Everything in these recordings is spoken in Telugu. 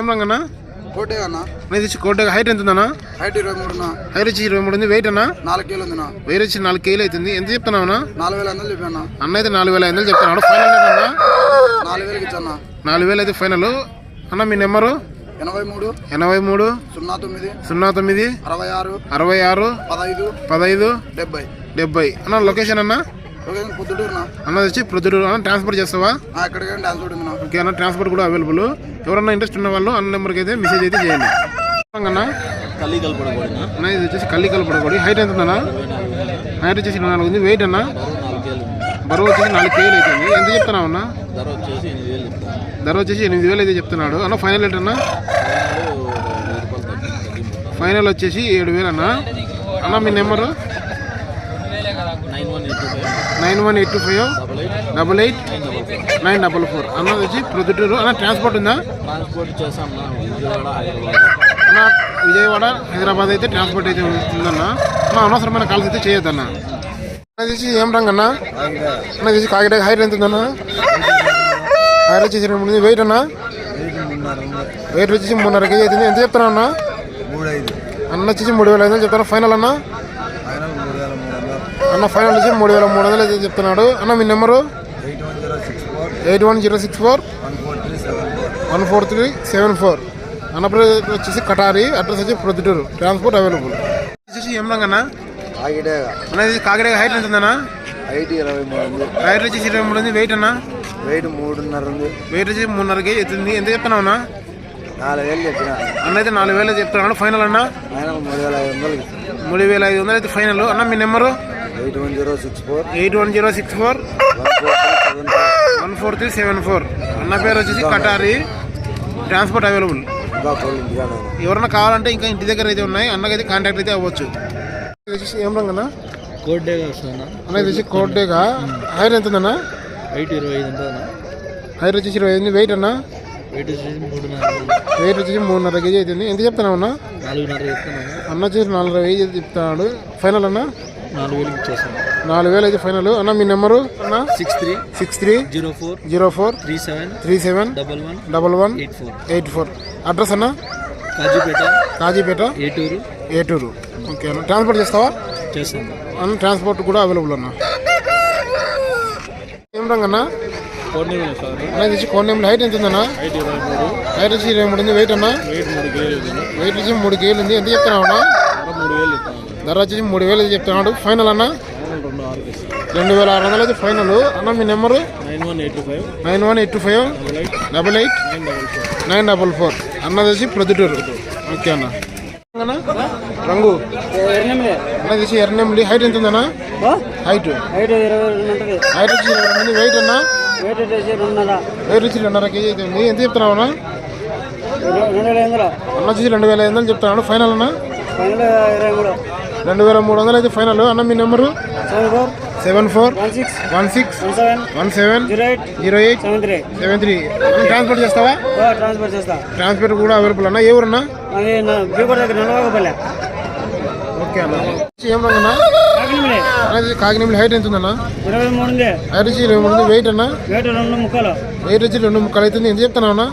ఏం రంగన్నా కోటే అన్న. వచ్చి కోట హైట్ ఎంత ఉందన్నా హైట్ ఇరవై మూడున హైట్ వచ్చి ఇరవై మూడు ఉంది వెయిట్ అన్నా? నాలుగు కేలు ఉందినా వెయిట్ వచ్చి నాలుగు కేలు అవుతుంది. ఎంత చెప్తున్నావు అన్న? నాలుగు వేల వందలు చెప్పాను అన్న. అయితే నాలుగు వేల ఐదు వందలు చెప్తున్నాడు ఫైనల్ అన్న? నాలుగు వేలకి ఇచ్చన్నా నాలుగు వేలు అయితే ఫైనల్ అన్న మీ నెంబరు? ఎనభై మూడు ఎనభై మూడు సున్నా తొమ్మిది సున్నా తొమ్మిది అరవై ఆరు అరవై ఆరు పదహైదు పదహైదు డెబ్బై. డెబ్బై. అన్న లొకేషన్ అన్న? అన్నది వచ్చి ప్రొద్దుటూరు అన్న ట్రాన్స్పోర్ట్ చేస్తావా? ఓకే అన్న ట్రాన్స్పోర్ట్ కూడా అవైలబుల్ ఎవరన్నా ఇంట్రెస్ట్ ఉన్న వాళ్ళు అన్న నెంబర్కి అయితే మెసేజ్ అయితే చేయండి. అన్న. కల్లి కలపడకూడదు అన్న ఇది వచ్చేసి కల్లి కలపడకూడదు హైట్ ఎంత ఉందన్న? హైట్ వచ్చేసి ఇరవై నాలుగు ఉంది. వెయిట్ అన్న? బరువు వచ్చేసి నాలుగు కేజీలు అవుతుంది ఎంత చెప్తున్నావు అన్న? ధర వచ్చేసి ఎనిమిది వేలు చెప్తాను ధర వచ్చేసి ఎనిమిది వేలు అయితే చెప్తున్నాడు. అన్న ఫైనల్ రేట్ అన్న? ఫైనల్ వచ్చేసి ఏడు వేలు అన్న? అన్న మీ number nine one eight two five double eight. Nine double four. అన్నది వచ్చి ప్రొద్దుటూరు. అన్న ట్రాన్స్పోర్ట్ ఉందా? ట్రాన్స్పోర్ట్ అన్న. విజయవాడ హైదరాబాద్. అయితే ట్రాన్స్పోర్ట్ అయితే ఉందన్న అన్న అనవసరమైన కాల్స్ అయితే చేయొద్దన్న. అన్న తీసి ఏం రంగు. అన్న అన్న తీసి కాకినాడ హైట్ ఎంత ఉందన్న? హైట్ వచ్చేసి రెండు మూడు వెయిట్ అన్న. వెయిట్ వచ్చేసి మూడున్నర కేజీ అవుతుంది. ఎంత చెప్తాను అన్న? అన్న వచ్చేసి మూడు వేల ఐదు చెప్తాను ఫైనల్ అన్న ఫైనల్ మూడు వేల మూడు వందలు అన్న ఫైనల్ వచ్చి మూడు వేల మూడు వందలు అయితే చెప్తున్నాడు. అన్న మీ number? Eight one zero six four. One four three seven four. అన్నప్పుడు వచ్చేసి కటారి అడ్రస్ వచ్చి ప్రొద్దుటూరు. Transport available. వచ్చేసి ఏం రంగన్న అనేది హైట్ ఎంత ఉందన్న? హైట్ ఇరవై మూడు హైట్ వచ్చేసి ఇరవై మూడు ఉంది. వెయిట్ అన్న? వెయిట్ మూడున్నర ఉంది. వెయిట్ వచ్చి మూడున్నర కేజీ అవుతుంది ఎంత చెప్తున్నావు అన్న? నాలుగు వేలు చెప్పిన. అన్న అయితే నాలుగు వేలు చెప్తున్నాడు. ఫైనల్ అన్న? ఫైనల్ మూడు వేల ఐదు వందలు మూడు వేల ఐదు వందలు అయితే ఫైనల్ అన్న మీ number? Eight one zero six four. Eight one zero six four. One four three seven four. One four three seven four అన్న. పేరు వచ్చేసి కటారి. Transport available. ఎవరన్నా కావాలంటే ఇంకా ఇంటి దగ్గర అయితే ఉన్నాయి. అన్నకైతే కాంటాక్ట్ అయితే అవ్వచ్చు. ఏం రంగన్నా కోడ్డే వస్తుందా అన్న. ఇది వచ్చి కోటేగా హైట్ ఎంత ఉందన్న? వెయిట్ ఇరవై ఐదు ఉంటుందా హైట్ వచ్చేసి ఇరవై ఐదు వెయిట్ అన్న? వెయిట్ వచ్చేసి మూడున్నర వెయిట్ వచ్చేసి మూడున్నర కేజీ అవుతుంది ఎంత చెప్తున్నావు అన్న? నాలుగున్నర చెప్తున్నాను. అన్న వచ్చేసి నాలుగు వెయ్యి చెప్తున్నాడు. ఫైనల్ అన్న? నాలుగు వేలకి ఇచ్చేస్తాను నాలుగు వేలు అయితే ఫైనల్. అన్న మీ నెంబరు? అన్న? Six three six three zero four zero four three seven three seven double one double one eight four eight four. Address అన్న? కాజీపేట. కాజీపేట. ఏటూరు. ఏటూరు. ఓకే అన్న. ట్రాన్స్పోర్ట్ చేస్తావా? చేస్తాను. అన్న ట్రాన్స్పోర్ట్ కూడా అవైలబుల్ అన్న. ఏం రంగన్న కోనేములు హైట్ ఎంత ఉందన్న హైట్ వచ్చి ఇరవై మూడు ఉంది. వెయిట్ అన్న? వెయిట్ వచ్చి మూడు కేజీలు ఉంది. ఎంత చెప్తున్నావు అన్న ధర మూడు వేలు చెప్తాను ధర మూడు వేలు చెప్తున్నాడు. ఫైనల్ అన్న? రెండు వేల ఆరు వందలు అయితే ఫైనల్ అన్న మీ number? Nine one eight five. Double eight. Nine double four. అన్నది వచ్చి ప్రొద్దుటూరు. ఓకే అన్న. అన్న? రంగు? అన్నది వచ్చి ఎర్రనెమ్మిడి హైట్ ఎంత ఉందన్న? హైట్ హైట్ వచ్చి ఇరవై రెండు వెయిట్ అన్న? వెయిట్ వచ్చి రెండున్నర కేజీ అయితే ఉంది. ఎంత చెప్తున్నావు అన్న? అన్న వచ్చి రెండు వేల ఐదు వందలు చెప్తున్నాడు. ఫైనల్ అన్న? రెండు వేల మూడు వందలు అయితే ఫైనల్ అన్న మీ number seven four one six one seven one seven zero eight seven three seven three transport చేస్తావా? ట్రాన్స్ఫర్ చేస్తా. ట్రాన్స్పోర్ట్ కూడా అవైలబుల్ అన్న. ఏ ఊరన్నా? ఓకే అన్న. ఏం రంగన్నా హైట్ ఎంత ఉందన్న? ఇరవై మూడు ఉంది. హైట్ వచ్చి ఇరవై మూడు వెయిట్ అన్న? వెయిట్ రెండు ముక్కలు. వెయిట్ వచ్చి రెండు ముక్కలు అవుతుంది. ఎంత చెప్తాను అన్న?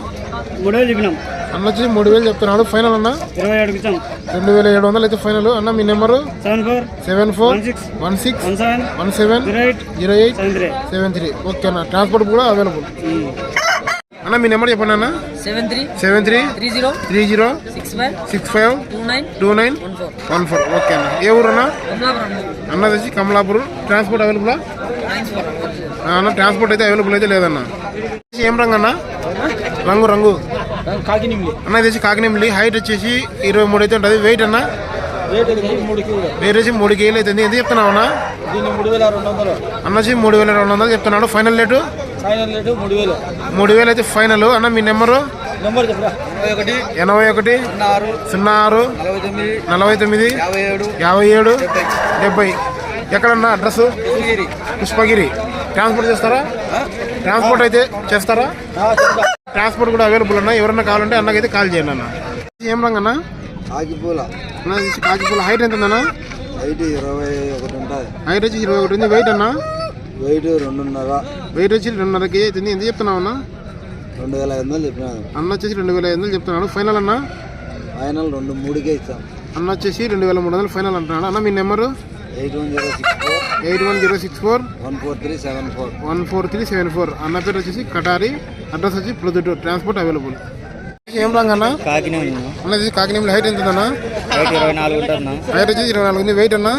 మూడు వేలు చెప్పినాం. అన్న వచ్చి మూడు వేలు చెప్తున్నాడు. ఫైనల్ అన్న? రెండు వేల ఏడు వందలు అయితే ఫైనల్ అన్న మీ number? Seven four one six one seven one seven zero eight seven three okay అన్న ట్రాన్స్పోర్ట్ కూడా అవైలబుల్ అన్న మీ నెంబర్ చెప్పండి అన్న. Seven three seven three three zero three zero six five six five two nine two nine one four okay అన్న. ఏ ఊరు అన్న? అన్నది వచ్చి కమలాపూర్. ట్రాన్స్పోర్ట్ అవైలబులా అన్న ట్రాన్స్పోర్ట్ అయితే అవైలబుల్ అయితే లేదన్న. ఏం రంగు అన్న? రంగు రంగు. అన్న ఇది వచ్చి కాకినేమిలి. హైట్ వచ్చేసి ఇరవై మూడు అయితే ఉంటుంది. వెయిట్ అన్న? వెయిట్ వచ్చి మూడు కేజీలు అవుతుంది ఎంత చెప్తున్నావు అన్న? దీన్ని మూడు వేల రెండు వందలు. అన్న వచ్చి మూడు వేల రెండు వందలు చెప్తున్నాడు. ఫైనల్ రేటు ఫైనల్ రేటు మూడు వేలు. అయితే ఫైనల్ అన్న మీ నెంబరు? ఎనభై ఒకటి. సున్నా ఆరు. నలభై తొమ్మిది. యాభై ఏడు. డెబ్బై. ఎక్కడన్నా అడ్రస్ పుష్పగిరి. ట్రాన్స్పోర్ట్ చేస్తారా? ట్రాన్స్పోర్ట్ అయితే చేస్తారా? ట్రాన్స్పోర్ట్ కూడా అవైలబుల్ అన్న. ఎవరన్నా కావాలంటే అన్నకైతే కాల్ చేయండి అన్న. ఏం రంగు అన్న? అన్న కాకిపూల హైట్ ఎంత ఉందన్న హైట్ ఇరవై ఒకటి ఉంటుంది. హైట్ వచ్చి ఇరవై ఒకటి ఉంది. వెయిట్ అన్న? వెయిట్ రెండున్నర. వెయిట్ వచ్చి రెండున్నర కేజీ అవుతుంది. ఎంత చెప్తున్నావు అన్న? రెండు వేల ఐదు వందలు చెప్పినాను అన్న వచ్చేసి రెండు వేల ఐదు వందలు చెప్తున్నాడు. ఫైనల్ అన్న? ఫైనల్ రెండు మూడుకే ఇస్తాం. అన్న వచ్చేసి రెండు వేల మూడు వందలు ఫైనల్ అంటున్నాడు. అన్న మీ number eight one zero six four. Eight one zero six four. One four three seven four. One four three seven four అన్న పేరు వచ్చేసి కటారి. అడ్రస్ వచ్చి ప్రొద్దుటూరు ట్రాన్స్పోర్ట్ అవైలబుల్ ఏం రంగు అన్న? కాకినాడ. అన్న ఇది కాకినేమిలో హైట్ ఎంత ఉందన్న వెయిట్ ఇరవై నాలుగు ఉంటుందన్నా. హైట్ వచ్చేసి ఇరవై నాలుగు ఉంది. వెయిట్ అన్న?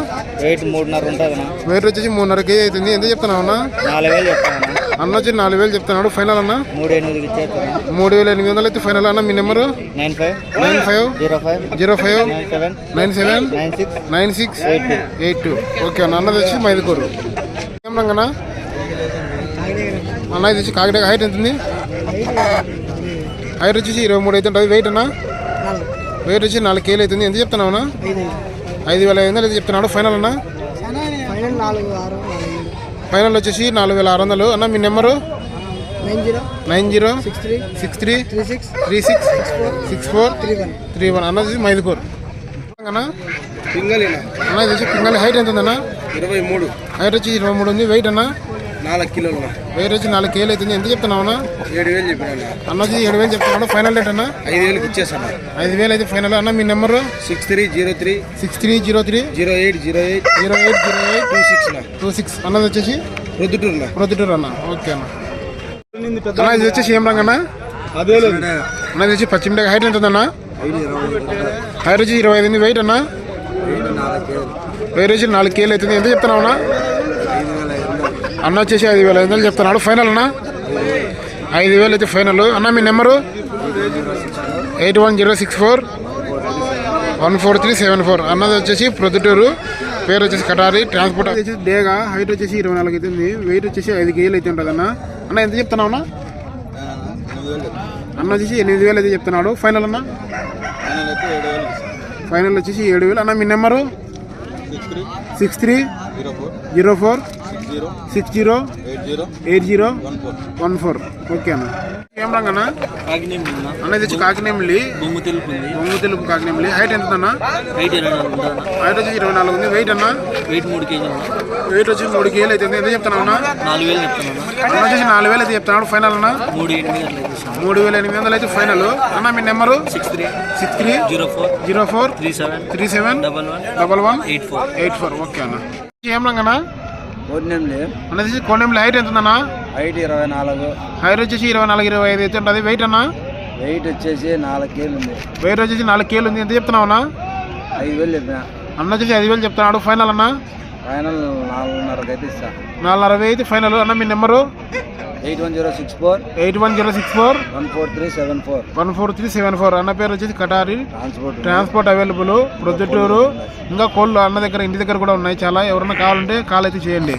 వెయిట్ మూడున్నర ఉంటుందన్నా. వెయిట్ వచ్చేసి మూడున్నర కేజీ అవుతుంది. ఎంత చెప్తున్నావు అన్న? నాలుగు వేలు చెప్తాను అన్న వచ్చి నాలుగు వేలు చెప్తున్నాడు. ఫైనల్ అన్న? మూడు వేల ఎనిమిది వందలు అయితే ఫైనల్ అన్న మీ number nine five. Nine five? Zero five. Zero five? Nine seven. Nine six. Nine six? Eight two. Okay అన్న అన్నది వచ్చి మైదుకూరు. ఏం రంగన్నా? అన్న ఇది వచ్చి కాకినాడ హైట్ ఎంత ఉంది హైట్ వచ్చేసి ఇరవై మూడు అయితే ఉంటుంది. వెయిట్ అన్న? వెయిట్ వచ్చి నాలుగు కేలు అవుతుంది. ఎంత చెప్తున్నావు అన్న? ఐదు వేల. ఐదు వందలు అయితే చెప్తున్నాడు. ఫైనల్ అన్న? ఫైనల్ నాలుగు ఆరు. ఫైనల్ వచ్చేసి నాలుగు వేల ఆరు వందలు. అన్న మీ number? Nine zero. Nine zero. Six three. Six three. Six. Three six. Six four. Three one. Three one. అన్నది మైదుకూరు అన్న? పింగళిన అన్న. ఇది వచ్చి పింగళి హైట్ ఎంత ఉందన్న ఇరవై మూడు. హైట్ వచ్చి ఇరవై మూడు ఉంది. వెయిట్ అన్న? నాలుగు కిలోలు వచ్చి నాలుగు కేలు అవుతుంది? ఎంత చెప్తున్నావు అన్న? ఏడు వేలు చెప్పినాను అన్న. వచ్చి ఏడు వేలు చెప్తున్నాడు ఫైనల్ రేట్ అన్న? ఐదు వేలకు ఇచ్చేసాను ఐదు వేలు అయితే ఫైనల్ అన్న. మీ number? Six three zero three six three zero three zero eight zero eight zero eight zero eight two six two six. అన్నది వచ్చేసి? ప్రొద్దుటూరులో ప్రొద్దుటూరు అన్న. ఓకే అన్న. అన్న ఇది వచ్చేసి ఏం రంగు అన్న? అదే అన్న ఇది వచ్చి పశ్చిమ హైట్ ఎంత ఉందన్న? ఇరవై హైట్ వచ్చి ఇరవై ఐదు. వెయిట్ అన్న? వెయిట్ వచ్చి నాలుగు కేలు అవుతుంది. ఎంత చెప్తున్నావు అన్న ఐదు వేల ఐదు వందలు అన్న వచ్చేసి ఐదు వేల ఐదు వందలు చెప్తున్నాడు. ఫైనల్ అన్న? ఐదు వేలు అయితే ఫైనల్ అన్న మీ number eight one zero six four one four three seven four. అన్నది వచ్చేసి ప్రొద్దుటూరు. పేరు వచ్చేసి కటారి ట్రాన్స్పోర్ట్. వచ్చేసి డేగా హైట్ వచ్చేసి ఇరవై నాలుగు అవుతుంది వెయిట్ వచ్చేసి ఐదు కేజీలు అయితే ఉంటుంది అన్న. అన్న ఎంత చెప్తున్నావు అన్న? అన్న వచ్చేసి ఎనిమిది వేలు అయితే చెప్తున్నాడు. ఫైనల్ అన్న? ఫైనల్ వచ్చేసి ఏడు వేలు. అన్న మీ number six three zero four six zero. Eight zero. One four. Okay అన్న. ఏం రంగు అన్న? ఇది వచ్చి కాకినేమిలి బొమ్మ తెలుపు బొంగు తెలుగు కాకినేమిలి హైట్ ఎంత అన్న ఉంటుందన్నా హైట్ వచ్చి ఇరవై నాలుగు ఉంది. వెయిట్ అన్న? వెయిట్ మూడు కేజీలు వెయిట్ వచ్చి మూడు కేజీలు అయితే ఎంత చెప్తున్నావు అన్న? నాలుగు వేలు చెప్తున్నాను అన్న. వచ్చేసి నాలుగు వేలు అయితే చెప్తున్నాడు ఫైనల్ అన్న? మూడు మూడు వేల ఎనిమిది వందలు అయితే ఫైనల్ అన్న మీ number six three six three zero four zero four three seven three seven double one double one eight four eight four okay అన్న. ఏం రంగనా కోడినెంలి అన్నది కోణంలో హైట్ ఎంత ఉందన్న హైట్ ఇరవై నాలుగు. హైట్ వచ్చేసి ఇరవై నాలుగు ఇరవై ఐదు అయితే ఉంటుంది. వెయిట్ అన్న? వెయిట్ వచ్చేసి నాలుగు కేలు ఉంది. వెయిట్ వచ్చేసి నాలుగు కేలు ఉంది. ఎంత చెప్తున్నావు అన్న? ఐదు వేలు చెప్పిన. అన్న వచ్చేసి ఐదు వేలు చెప్తున్నాడు ఫైనల్ అన్న. ఫైనల్ నాలుగున్నరకు అయితే ఇస్తా. నాలుగు అరవై అయితే ఫైనల్ అన్న మీ number? Eight one zero six four. Eight one zero six four. One four three seven four. One four three seven four. అన్న పేరు వచ్చేసి Katari. Transport transport available Proddatur. ఇంకా కోళ్ళు అన్న దగ్గర ఇంటి దగ్గర కూడా ఉన్నాయి చాలా. ఎవరైనా కావాలంటే కాల్ అయితే చేయండి.